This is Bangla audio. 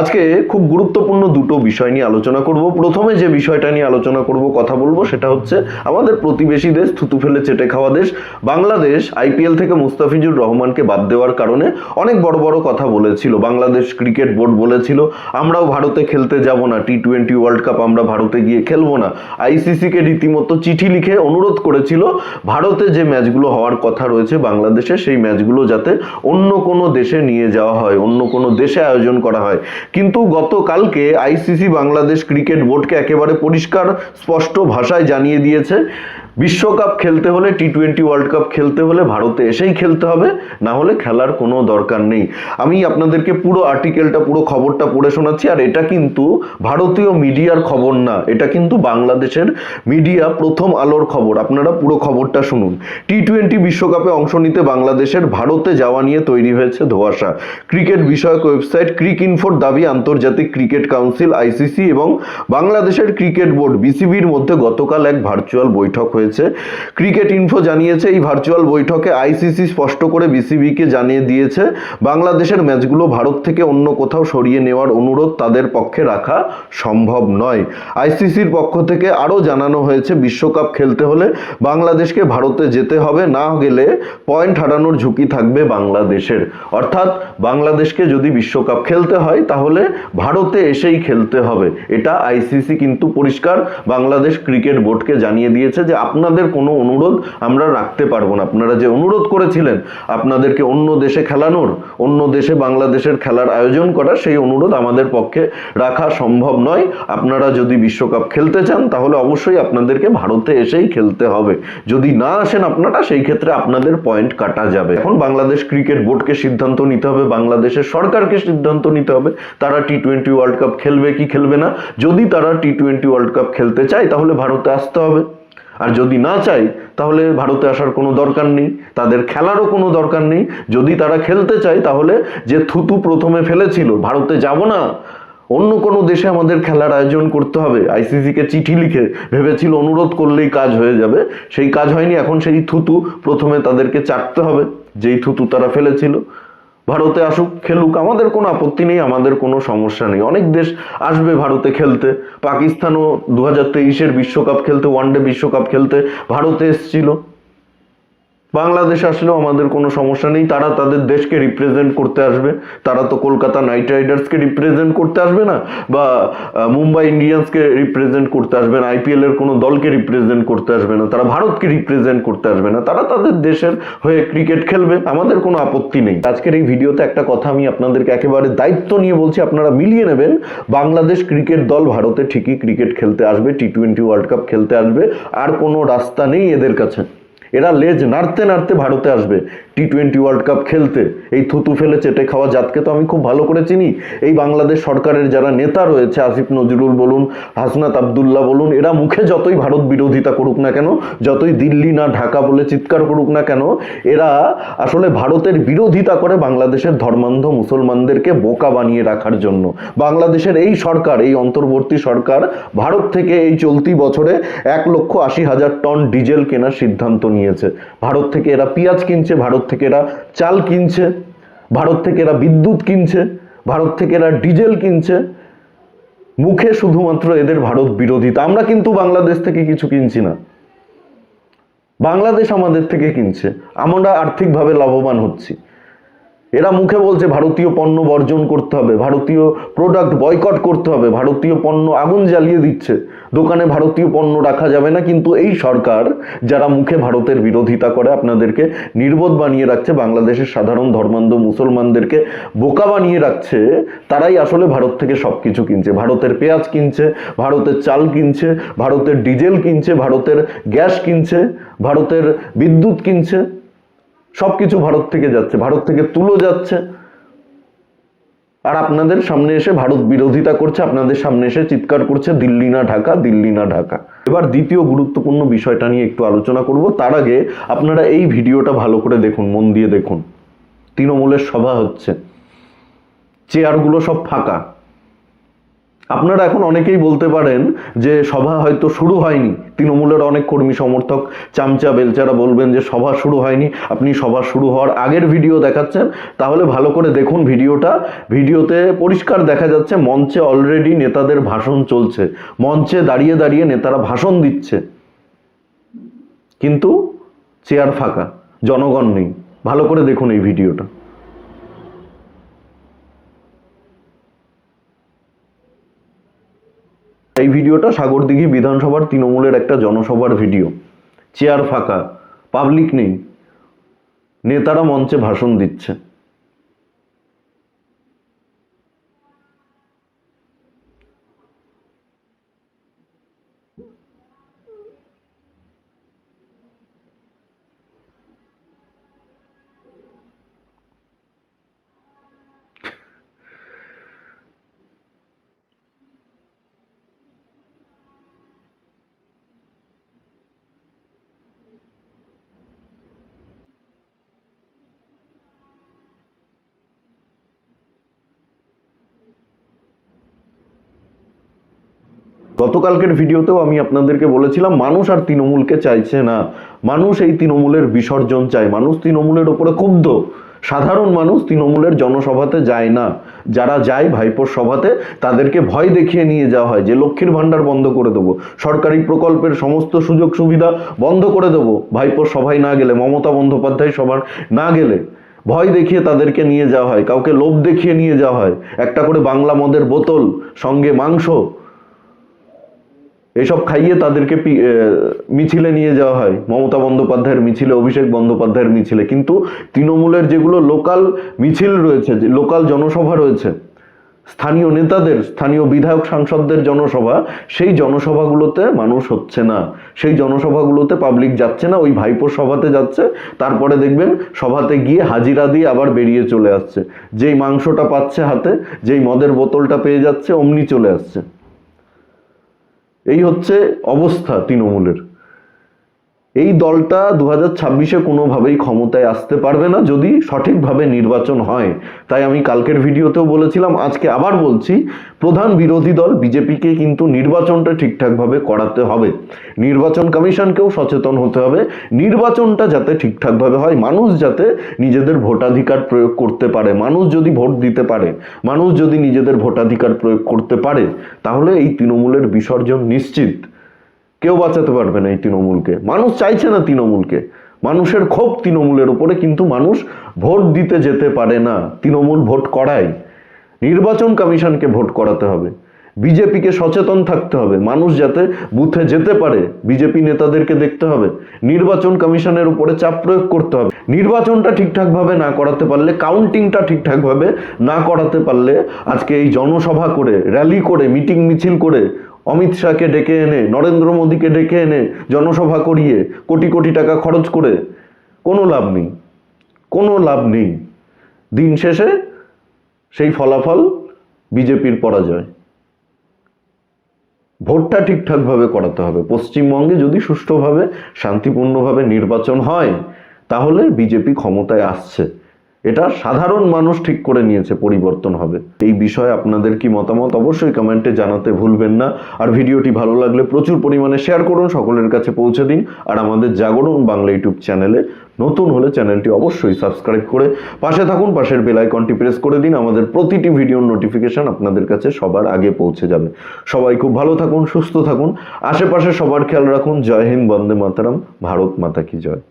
আজকে খুব গুরুত্বপূর্ণ দুটো বিষয় নিয়ে আলোচনা করব। প্রথমে যে বিষয়টা নিয়ে আলোচনা করব, কথা বলব, সেটা হচ্ছে আমাদের প্রতিবেশী দেশ, থুতু ফেলে চেটে খাওয়া দেশ, বাংলাদেশ আইপিএল থেকে মুস্তাফিজুর রহমানকে বাদ দেওয়ার কারণে অনেক বড় বড় কথা বলেছিল, বাংলাদেশ ক্রিকেট বোর্ড বলেছিল, আমরাও ভারতে খেলতে যাব না টি টোয়েন্টি ওয়ার্ল্ড কাপ আমরা ভারতে গিয়ে খেলব না। আইসিসিকে রীতিমতো চিঠি লিখে অনুরোধ করেছিল, ভারতে যে ম্যাচগুলো হওয়ার কথা রয়েছে বাংলাদেশে, সেই ম্যাচগুলো যাতে অন্য কোনো দেশে নিয়ে যাওয়া হয়, অন্য কোনো দেশে আয়োজন করা হয়। কিন্তু গতকালকে আইসিসি বাংলাদেশ ক্রিকেট বোর্ডকে একেবারে পরিষ্কার স্পষ্ট ভাষায় জানিয়ে দিয়েছে। বিশ্বকাপ খেলতে হলে টি টোয়েন্টি ওয়ার্ল্ড কাপ খেলতে হলে ভারতে এসেই খেলতে হবে, না হলে খেলার কোনো দরকার নেই। আমি আপনাদেরকে পুরো আর্টিকেলটা পুরো খবরটা পড়ে শোনাচ্ছি, আর এটা কিন্তু ভারতীয় মিডিয়ার খবর না, এটা কিন্তু বাংলাদেশের মিডিয়া প্রথম আলোর খবর। আপনারা পুরো খবরটা শুনুন। টি টোয়েন্টি বিশ্বকাপে অংশ নিতে বাংলাদেশের ভারতে যাওয়া নিয়ে তৈরি হয়েছে ধোয়াশা। ক্রিকেট বিষয়ক ওয়েবসাইট ক্রিক ইনফোর দাবি, আন্তর্জাতিক ক্রিকেট কাউন্সিল আইসিসি এবং বাংলাদেশের ক্রিকেট বোর্ড বিসিবির মধ্যে গতকাল এক ভার্চুয়াল বৈঠক হয়েছে। ক্রিকেট ইনফো জানিয়েছে, এই ভার্চুয়াল বৈঠকে আইসিসি স্পষ্ট করে বিসিবিকে জানিয়ে দিয়েছে, বাংলাদেশের ম্যাচগুলো ভারত থেকে অন্য কোথাও সরিয়ে নেওয়ার অনুরোধ তাদের পক্ষে রাখা সম্ভব নয়। আইসিসির পক্ষ থেকে আরও জানানো হয়েছে, বিশ্বকাপ খেলতে হলে বাংলাদেশকে ভারতে যেতে হবে, না গেলে পয়েন্ট হারানোর ঝুঁকি থাকবে বাংলাদেশের। অর্থাৎ বাংলাদেশকে যদি বিশ্বকাপ খেলতে হয়, তাহলে ভারতে এসেই খেলতে হবে। এটা আইসিসি কিন্তু পরিষ্কার বাংলাদেশ ক্রিকেট বোর্ডকে জানিয়ে দিয়েছে যে আপনাদের কোনো অনুরোধ আমরা রাখতে পারব না। আপনারা যে অনুরোধ করেছিলেন আপনাদেরকে অন্য দেশে খেলানোর, অন্য দেশে বাংলাদেশের খেলার আয়োজন করা, সেই অনুরোধ আমাদের পক্ষে রাখা সম্ভব নয়। আপনারা যদি বিশ্বকাপ খেলতে চান, তাহলে অবশ্যই আপনাদেরকে ভারতে এসেই খেলতে হবে। যদি না আসেন আপনারা, সেই ক্ষেত্রে আপনাদের পয়েন্ট কাটা যাবে। এখন বাংলাদেশ ক্রিকেট বোর্ডকে সিদ্ধান্ত নিতে হবে, বাংলাদেশের সরকারকে সিদ্ধান্ত নিতে হবে। তারা টি টোয়েন্টি ওয়ার্ল্ড কাপ খেলবে কি খেলবে না? যদি তারা টি টোয়েন্টি ওয়ার্ল্ড কাপ খেলতে চায়, তাহলে ভারতে আসতে হবে। আর যদি না চাই, তাহলে ভারতে আসার কোনো দরকার নেই, তাদের খেলারও কোনো দরকার নেই। যদি তারা খেলতে চায়, তাহলে যে থুতু প্রথমে ফেলেছিল, ভারতে যাব না। অন্য কোনো দেশে আমাদের খেলার আয়োজন করতে হবে। আইসিসিকে চিঠি লিখে ভেবেছিল অনুরোধ করলেই কাজ হয়ে যাবে। সেই কাজ হয়নি, এখন সেই থুতু প্রথমে তাদেরকে চাটতে হবে। যেই থুতু তারা ফেলেছিল। ভারতে আসুক, খেলুক, আমাদের কোনো আপত্তি নেই, আমাদের কোনো সমস্যা নেই। অনেক দেশ আসবে ভারতে খেলতে। পাকিস্তানও দু হাজার তেইশের বিশ্বকাপ খেলতে, ওয়ানডে বিশ্বকাপ খেলতে ভারতে এসেছিল। বাংলাদেশ আসলেও আমাদের কোনো সমস্যা নেই। তারা তাদের দেশকে রিপ্রেজেন্ট করতে আসবে। তারা তো কলকাতা নাইট রাইডার্সকে রিপ্রেজেন্ট করতে আসবে না বা মুম্বাই ইন্ডিয়ান্সকে রিপ্রেজেন্ট করতে আসবে না। আইপিএল এর কোনো দলকে রিপ্রেজেন্ট করতে আসবে না। তারা ভারতকে রিপ্রেজেন্ট করতে আসবে না। তারা তাদের দেশের হয়ে ক্রিকেট খেলবে। আমাদের কোনো আপত্তি নেই। আজকের এই ভিডিওতে একটা কথা আমি আপনাদেরকে একেবারে দায়িত্ব নিয়ে বলছি। আপনারা মিলিয়ে নেবেন। বাংলাদেশ ক্রিকেট দল ভারতে ঠিকই ক্রিকেট খেলতে আসবে। টি টোয়েন্টি ওয়ার্ল্ড কাপ খেলতে আসবে। আর কোনো রাস্তা নেই এদের কাছে। এরা লেজ নাড়তে নাড়তে ভারতে আসবে। টি টোয়েন্টি ওয়ার্ল্ড কাপ খেলতে। এই থুতু ফেলে চেটে খাওয়া জাতকে তো আমি খুব ভালো করে চিনি। এই বাংলাদেশ সরকারের যারা নেতা রয়েছে, আসিফ নজরুল বলুন, হাসনাত আবদুল্লাহ বলুন, এরা মুখে যতই ভারত বিরোধিতা করুক না কেন, যতই দিল্লি না ঢাকা বলে চিৎকার করুক না কেন, এরা আসলে ভারতের বিরোধিতা করে বাংলাদেশের ধর্মান্ধ মুসলমানদেরকে বোকা বানিয়ে রাখার জন্য। বাংলাদেশের এই সরকার, এই অন্তর্বর্তী সরকার, ভারত থেকে এই চলতি বছরে এক লক্ষ আশি হাজার টন ডিজেল কেনার সিদ্ধান্ত নিয়েছে। ভারত থেকে এরা পেঁয়াজ কিনছে, ভারত থেকে এরা চাল কিনছে, ভারত থেকে এরা বিদ্যুৎ কিনছে, ভারত থেকে এরা ডিজেল কিনছে। মুখে শুধুমাত্র এদের ভারত বিরোধী। তা আমরা কিন্তু বাংলাদেশ থেকে কিছু কিনছি না। বাংলাদেশ আমাদের থেকে কিনছে। আমরা আর্থিকভাবে লাভবান হচ্ছি। এরা মুখে বলছে ভারতীয় পণ্য বর্জন করতে হবে, ভারতীয় প্রোডাক্ট বয়কট করতে হবে, ভারতীয় পণ্য আগুন জ্বালিয়ে দিচ্ছে। দোকানে ভারতীয় পণ্য রাখা যাবে না, কিন্তু এই সরকার যারা মুখে ভারতের বিরোধিতা করে, আপনাদেরকে নির্বোধ বানিয়ে রাখছে, বাংলাদেশের সাধারণ ধর্মান্ধ মুসলমানদেরকে বোকা বানিয়ে রাখছে, তারাই আসলে ভারত থেকে সব কিছু কিনছে। ভারতের পেঁয়াজ কিনছে, ভারতের চাল কিনছে, ভারতের ডিজেল কিনছে, ভারতের গ্যাস কিনছে, ভারতের বিদ্যুৎ কিনছে। সব কিছু ভারত থেকে যাচ্ছে, ভারত থেকে তুলো যাচ্ছে। আর আপনাদের সামনে এসে ভারত বিরোধিতা করছে, আপনাদের সামনে এসে চিৎকার করছে, দিল্লি না ঢাকা, দিল্লি না ঢাকা। এবার দ্বিতীয় গুরুত্বপূর্ণ বিষয়টা নিয়ে একটু আলোচনা করব। তার আগে আপনারা এই ভিডিওটা ভালো করে দেখুন, মন দিয়ে দেখুন। তৃণমূলের সভা হচ্ছে। চেয়ারগুলো সব ফাঁকা। আপনারা এখন অনেকেই বলতে পারেন যে সভা হয়তো শুরু হয়নি। তৃণমূলের অনেক কর্মী সমর্থক চামচা বেলচারা বলবেন যে সভা শুরু হয়নি, আপনি সভা শুরু হওয়ার আগের ভিডিও দেখাচ্ছেন। তাহলে ভালো করে দেখুন ভিডিওটা। ভিডিওতে পরিষ্কার দেখা যাচ্ছে, মঞ্চে অলরেডি নেতাদের ভাষণ চলছে। মঞ্চে দাঁড়িয়ে দাঁড়িয়ে নেতারা ভাষণ দিচ্ছে। কিন্তু চেয়ার ফাঁকা, জনগণ নেই। ভালো করে দেখুন এই ভিডিওটা। এই ভিডিওটা সাগরদিঘি বিধানসভার তৃণমূলের একটা জনসভার ভিডিও। চেয়ার ফাঁকা, পাবলিক নেই। নেতারা মঞ্চে ভাষণ দিচ্ছে। গতকালকের ভিডিওতেও আমি আপনাদেরকে বলেছিলাম, মানুষ আর তৃণমূলকে চাইছে না। মানুষ এই তৃণমূলের বিসর্জন চায়। মানুষ তৃণমূলের ওপরে ক্ষুব্ধ। সাধারণ মানুষ তৃণমূলের জনসভাতে যায় না। যারা যায় ভাইপোর সভাতে, তাদেরকে ভয় দেখিয়ে নিয়ে যাওয়া হয় যে, লক্ষ্মীর ভাণ্ডার বন্ধ করে দেবো। সরকারি প্রকল্পের সমস্ত সুযোগ সুবিধা বন্ধ করে দেবো। ভাইপোর সভায় না গেলে, মমতা বন্দ্যোপাধ্যায় সভার না গেলে ভয় দেখিয়ে তাদেরকে নিয়ে যাওয়া হয়। কাউকে লোভ দেখিয়ে নিয়ে যাওয়া হয়। একটা করে বাংলা মদের বোতল, সঙ্গে মাংস এসব খাইয়ে তাদেরকে মিছিলে নিয়ে যাওয়া হয়। মমতা বন্দ্যোপাধ্যায়ের মিছিলে, অভিষেক বন্দ্যোপাধ্যায়ের মিছিলে। কিন্তু তৃণমূলের যেগুলো লোকাল মিছিল রয়েছে, যে লোকাল জনসভা রয়েছে, স্থানীয় নেতাদের, স্থানীয় বিধায়ক সাংসদদের জনসভা, সেই জনসভাগুলোতে মানুষ হচ্ছে না। সেই জনসভাগুলোতে পাবলিক যাচ্ছে না, ওই ভাইপোর সভাতে যাচ্ছে। তারপরে দেখবেন সভাতে গিয়ে হাজিরা দিয়ে আবার বেরিয়ে চলে আসছে। যেই মাংসটা পাচ্ছে হাতে, যেই মদের বোতলটা পেয়ে যাচ্ছে, অমনি চলে আসছে। এই হচ্ছে অবস্থা তৃণমূলের। এই দলটা দু হাজার ছাব্বিশে কোনোভাবেই ক্ষমতায় আসতে পারবে না যদি সঠিকভাবে নির্বাচন হয়। তাই আমি কালকের ভিডিওতেও বলেছিলাম, আজকে আবার বলছি, প্রধান বিরোধী দল বিজেপিকে কিন্তু নির্বাচনটা ঠিকঠাকভাবে করাতে হবে। নির্বাচন কমিশনকেও সচেতন হতে হবে। নির্বাচনটা যাতে ঠিকঠাকভাবে হয়, মানুষ যাতে নিজেদের ভোটাধিকার প্রয়োগ করতে পারে। মানুষ যদি ভোট দিতে পারে, মানুষ যদি নিজেদের ভোটাধিকার প্রয়োগ করতে পারে, তাহলে এই তৃণমূলের বিসর্জন নিশ্চিত। কেউ বাঁচাতে পারবে না এই তৃণমূলকে। মানুষ চাইছে না তৃণমূলকে। মানুষের ক্ষোভ তৃণমূলের উপরে, কিন্তু মানুষ ভোট দিতে যেতে পারে না। তৃণমূল ভোট করায়। নির্বাচন কমিশনকে ভোট করাতে হবে। বিজেপিকে সচেতন থাকতে হবে। মানুষ যাতে বুথে যেতে পারে, বিজেপি নেতাদেরকে দেখতে হবে। নির্বাচন কমিশনের উপরে চাপ প্রয়োগ করতে হবে। নির্বাচনটা ঠিকঠাকভাবে না করাতে পারলে কাউন্টিংটা ঠিকঠাকভাবে না করাতে পারলে, আজকে এই জনসভা করে র্যালি করে মিটিং মিছিল করে অমিত শাহকে ডেকে এনে, নরেন্দ্র মোদীকে ডেকে এনে জনসভা করিয়ে কোটি কোটি টাকা খরচ করে কোনো লাভ নেই, কোনো লাভ নেই। দিন শেষে সেই ফলাফল বিজেপির পরাজয়। ভোটটা ঠিকঠাকভাবে করাতে হবে। পশ্চিমবঙ্গে যদি সুষ্ঠুভাবে, শান্তিপূর্ণভাবে নির্বাচন হয়, তাহলে বিজেপি ক্ষমতায় আসছে। এটা সাধারণ মানুষ ঠিক করে নিয়েছে, পরিবর্তন হবে। এই বিষয়ে আপনাদের কি মতামত অবশ্যই কমেন্টে জানাতে ভুলবেন না। আর ভিডিওটি ভালো লাগলে প্রচুর পরিমাণে শেয়ার করুন, সকলের কাছে পৌঁছে দিন। আর আমাদের জাগরণ বাংলা ইউটিউব চ্যানেলে নতুন হলে চ্যানেলটি অবশ্যই সাবস্ক্রাইব করে পাশে থাকুন, পাশের বেল আইকনটি প্রেস করে দিন। আমাদের প্রতিটি ভিডিওর নোটিফিকেশন আপনাদের কাছে সবার আগে পৌঁছে যাবে। সবাই খুব ভালো থাকুন, সুস্থ থাকুন। আশেপাশে সবার খেয়াল রাখুন। জয় হিন্দ, বন্দে মাতারাম, ভারত মাতা কি জয়।